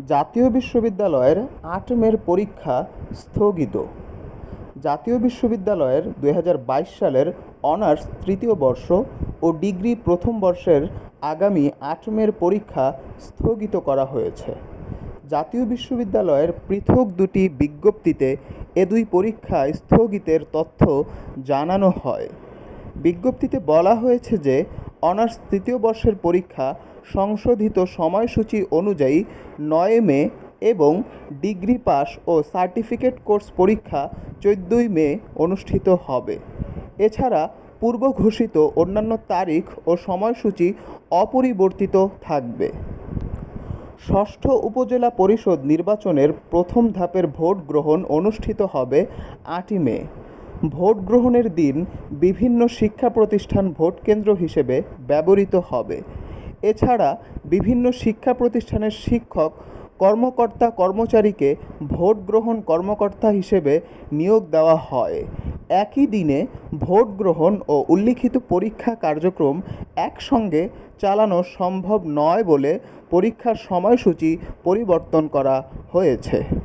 জাতীয় বিশ্ববিদ্যালয়ের আট মের পরীক্ষা স্থগিত। জাতীয় বিশ্ববিদ্যালয়ের দুই হাজার বাইশ সালের অনার্স তৃতীয় বর্ষ ও ডিগ্রি প্রথম বর্ষের আগামী আট মের পরীক্ষা স্থগিত করা হয়েছে। জাতীয় বিশ্ববিদ্যালয়ের পৃথক দুটি বিজ্ঞপ্তিতে এ দুই পরীক্ষা স্থগিতের তথ্য জানানো হয়। বিজ্ঞপ্তিতে বলা হয়েছে যে অনার্স তৃতীয় বর্ষের পরীক্ষা সংশোধিত সময়সূচি অনুযায়ী নয় মে এবং ডিগ্রি পাস ও সার্টিফিকেট কোর্স পরীক্ষা চোদ্দোই মে অনুষ্ঠিত হবে। এছাড়া পূর্ব ঘোষিত অন্যান্য তারিখ ও সময়সূচি অপরিবর্তিত থাকবে। ষষ্ঠ উপজেলা পরিষদ নির্বাচনের প্রথম ধাপের ভোট গ্রহণ অনুষ্ঠিত হবে আটই মে। ভোট গ্রহণের দিন বিভিন্ন শিক্ষা প্রতিষ্ঠান ভোট কেন্দ্র হিসেবে ব্যবহৃত হবে। এছাড়া বিভিন্ন শিক্ষা প্রতিষ্ঠানের শিক্ষক, কর্মকর্তা, কর্মচারীকে ভোট গ্রহণ কর্মকর্তা হিসেবে নিয়োগ দেওয়া হয়। একই দিনে ভোট গ্রহণ ও উল্লিখিত পরীক্ষা কার্যক্রম একসঙ্গে চালানো সম্ভব নয় বলে পরীক্ষার সময়সূচি পরিবর্তন করা হয়েছে।